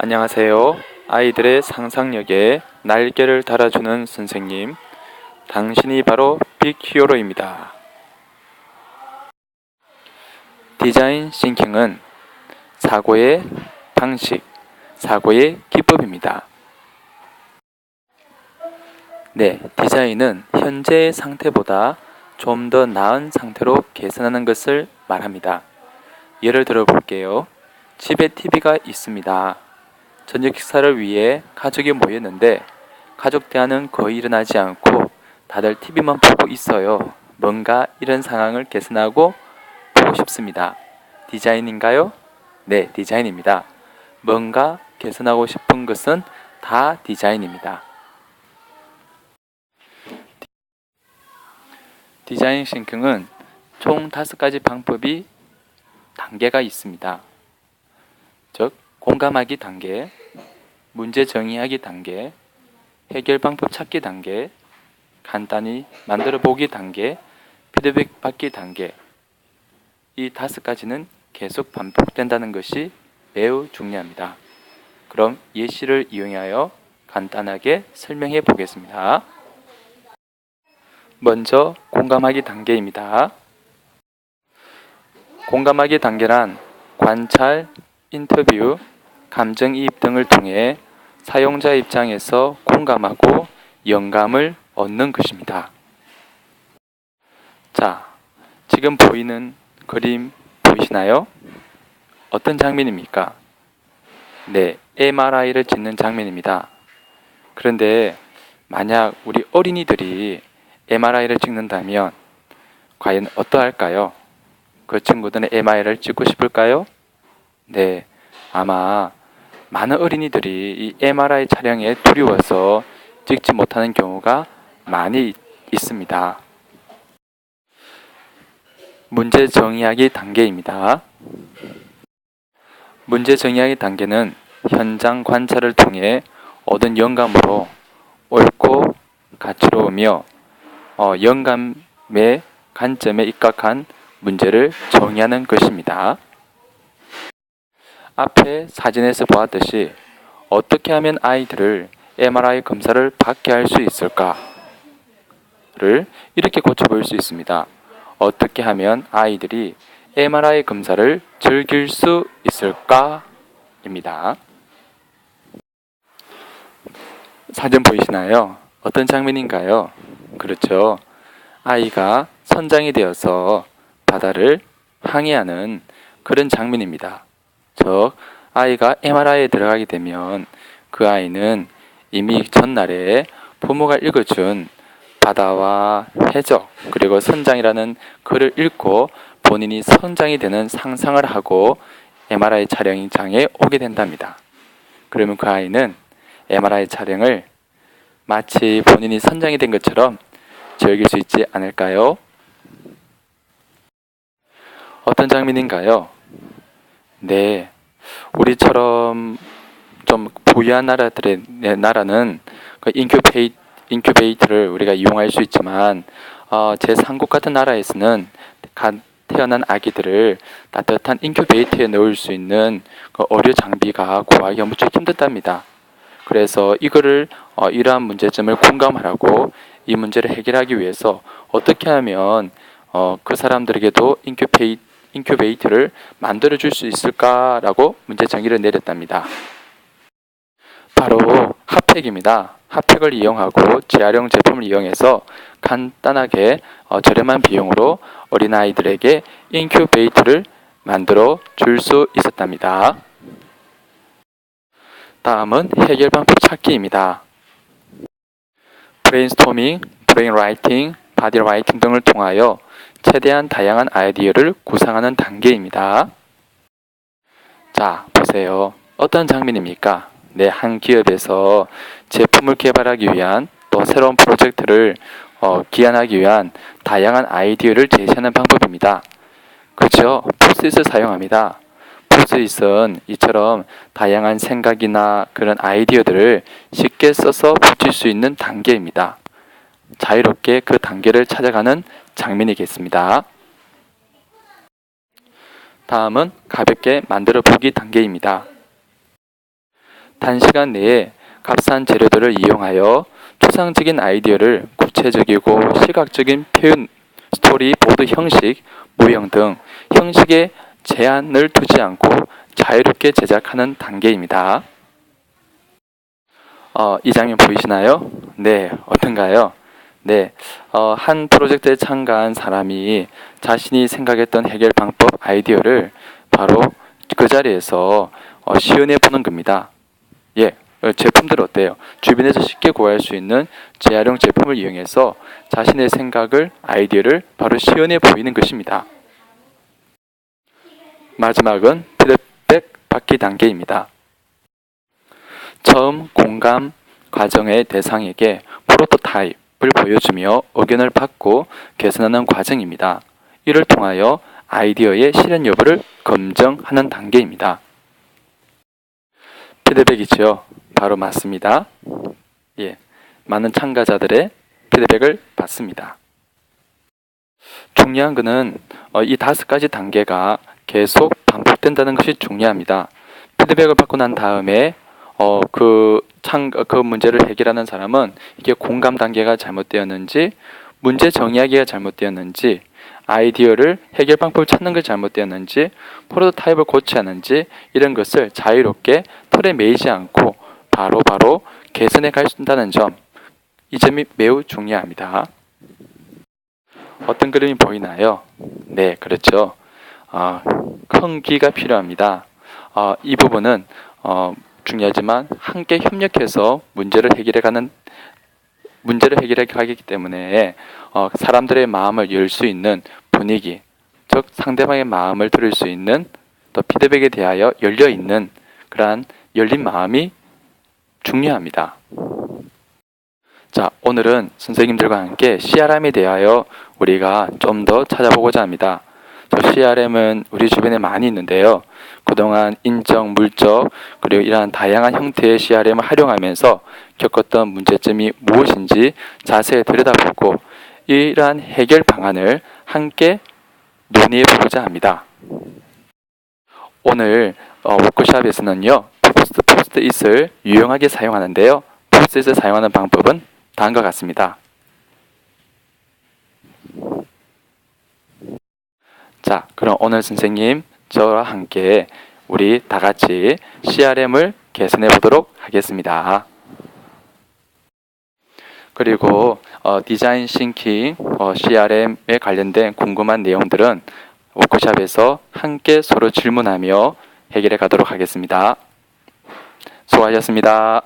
안녕하세요. 아이들의 상상력에 날개를 달아주는 선생님. 당신이 바로 빅히어로입니다. 디자인 싱킹은 사고의 방식, 사고의 기법입니다. 네, 디자인은 현재의 상태보다 좀 더 나은 상태로 개선하는 것을 말합니다. 예를 들어 볼게요. 집에 TV가 있습니다. 저녁 식사를 위해 가족이 모였는데 가족 대화는 거의 일어나지 않고 다들 TV만 보고 있어요. 뭔가 이런 상황을 개선하고 보고 싶습니다. 디자인인가요? 네, 디자인입니다. 뭔가 개선하고 싶은 것은 다 디자인입니다. 디자인 싱킹은 총 다섯 가지 방법이 단계가 있습니다. 즉, 공감하기 단계, 문제 정의하기 단계, 해결 방법 찾기 단계, 간단히 만들어 보기 단계, 피드백 받기 단계. 이 다섯 가지는 계속 반복된다는 것이 매우 중요합니다. 그럼 예시를 이용하여 간단하게 설명해 보겠습니다. 먼저 공감하기 단계입니다. 공감하기 단계란 관찰, 인터뷰, 감정이입 등을 통해 사용자 입장에서 공감하고 영감을 얻는 것입니다. 자, 지금 보이는 그림 보이시나요? 어떤 장면입니까? 네, MRI를 찍는 장면입니다. 그런데 만약 우리 어린이들이 MRI를 찍는다면 과연 어떠할까요? 그 친구들은 MRI를 찍고 싶을까요? 네, 아마 많은 어린이들이 이 MRI 촬영에 두려워서 찍지 못하는 경우가 많이 있습니다. 문제 정의하기 단계입니다. 문제 정의하기 단계는 현장 관찰을 통해 얻은 영감으로 옳고 가치로우며 어, 영감의 관점에 입각한 문제를 정의하는 것입니다. 앞에 사진에서 보았듯이 어떻게 하면 아이들을 MRI 검사를 받게 할 수 있을까를 이렇게 고쳐볼 수 있습니다. 어떻게 하면 아이들이 MRI 검사를 즐길 수 있을까? 입니다. 사진 보이시나요? 어떤 장면인가요? 그렇죠. 아이가 선장이 되어서 바다를 항해하는 그런 장면입니다. 즉, 아이가 MRI에 들어가게 되면 그 아이는 이미 전날에 부모가 읽어준 바다와 해적 그리고 선장이라는 글을 읽고 본인이 선장이 되는 상상을 하고 MRI 촬영장에 오게 된답니다. 그러면 그 아이는 MRI 촬영을 마치 본인이 선장이 된 것처럼 즐길 수 있지 않을까요? 어떤 장면인가요? 네, 우리처럼 좀 부유한 나라들의 네, 나라는 그 인큐베이, 인큐베이터를 우리가 이용할 수 있지만 어, 제 삼국 같은 나라에서는 갓 태어난 아기들을 따뜻한 인큐베이터에 넣을 수 있는 그 어류 장비가 구하기가 무척 힘들답니다. 그래서 이거를 어, 이러한 문제점을 공감하라고 이 문제를 해결하기 위해서 어떻게 하면 어, 그 사람들에게도 인큐베이, 인큐베이터를 만들어 줄 수 있을까라고 문제 정의를 내렸답니다. 바로 핫팩입니다. 핫팩을 이용하고 재활용 제품을 이용해서 간단하게 어, 저렴한 비용으로 어린아이들에게 인큐베이터를 만들어 줄 수 있었답니다. 다음은 해결 방법 찾기입니다. 브레인스토밍, 브레인라이팅, 바디라이팅 등을 통하여 최대한 다양한 아이디어를 구상하는 단계입니다. 자, 보세요. 어떤 장면입니까? 네, 한 기업에서 제품을 개발하기 위한 또 새로운 프로젝트를 어, 기한하기 위한 다양한 아이디어를 제시하는 방법입니다. 그렇죠? 포스잇을 사용합니다. 포스잇은 이처럼 다양한 생각이나 그런 아이디어들을 쉽게 써서 붙일 수 있는 단계입니다. 자유롭게 그 단계를 찾아가는 장면이겠습니다. 다음은 가볍게 만들어 보기 단계입니다. 단시간 내에 값싼 재료들을 이용하여 추상적인 아이디어를 구체적이고 시각적인 표현, 스토리 보드 형식, 모형 등 형식에 제한을 두지 않고 자유롭게 제작하는 단계입니다. 어, 이 장면 보이시나요? 네, 어떤가요? 네, 어, 한 프로젝트에 참가한 사람이 자신이 생각했던 해결 방법, 아이디어를 바로 그 자리에서 어, 시연해 보는 겁니다. 예, 어, 제품들 어때요? 주변에서 쉽게 구할 수 있는 재활용 제품을 이용해서 자신의 생각을, 아이디어를 바로 시연해 보이는 것입니다. 마지막은 피드백 받기 단계입니다. 처음 공감 과정의 대상에게 프로토타입 을 보여주며 의견을 받고 개선하는 과정입니다. 이를 통하여 아이디어의 실현 여부를 검증하는 단계입니다. 피드백이죠. 바로 맞습니다. 예, 많은 참가자들의 피드백을 받습니다. 중요한 것은 어, 이 다섯 가지 단계가 계속 반복된다는 것이 중요합니다. 피드백을 받고 난 다음에 어, 그, 창, 그 문제를 해결하는 사람은 이게 공감 단계가 잘못되었는지, 문제 정의하기가 잘못되었는지, 아이디어를 해결 방법을 찾는 게 잘못되었는지, 프로토타입을 고치하는지, 이런 것을 자유롭게 틀에 매이지 않고 바로바로 바로 개선해 갈 수 있다는 점, 이 점이 매우 중요합니다. 어떤 그림이 보이나요? 네, 그렇죠. 어, 큰 귀가 필요합니다. 어, 이 부분은 어, 중요하지만 함께 협력해서 문제를 해결해 가는 문제를 해결해 가기 때문에 어, 사람들의 마음을 열 수 있는 분위기, 즉 상대방의 마음을 들을 수 있는 또 피드백에 대하여 열려 있는 그러한 열린 마음이 중요합니다. 자, 오늘은 선생님들과 함께 CRM에 대하여 우리가 좀 더 찾아보고자 합니다. 저 CRM은 우리 주변에 많이 있는데요. 그동안 인적, 물적, 그리고 이러한 다양한 형태의 CRM을 활용하면서 겪었던 문제점이 무엇인지 자세히 들여다보고 이러한 해결 방안을 함께 논의해 보고자 합니다. 오늘 어, 워크샵에서는요, 포스트 포스트 it을 유용하게 사용하는데요. 포스트 it을 사용하는 방법은 다음과 같습니다. 자, 그럼 오늘 선생님 저와 함께 우리 다 같이 CRM을 개선해 보도록 하겠습니다. 그리고 어, 디자인 싱킹 어, CRM에 관련된 궁금한 내용들은 워크샵에서 함께 서로 질문하며 해결해 가도록 하겠습니다. 수고하셨습니다.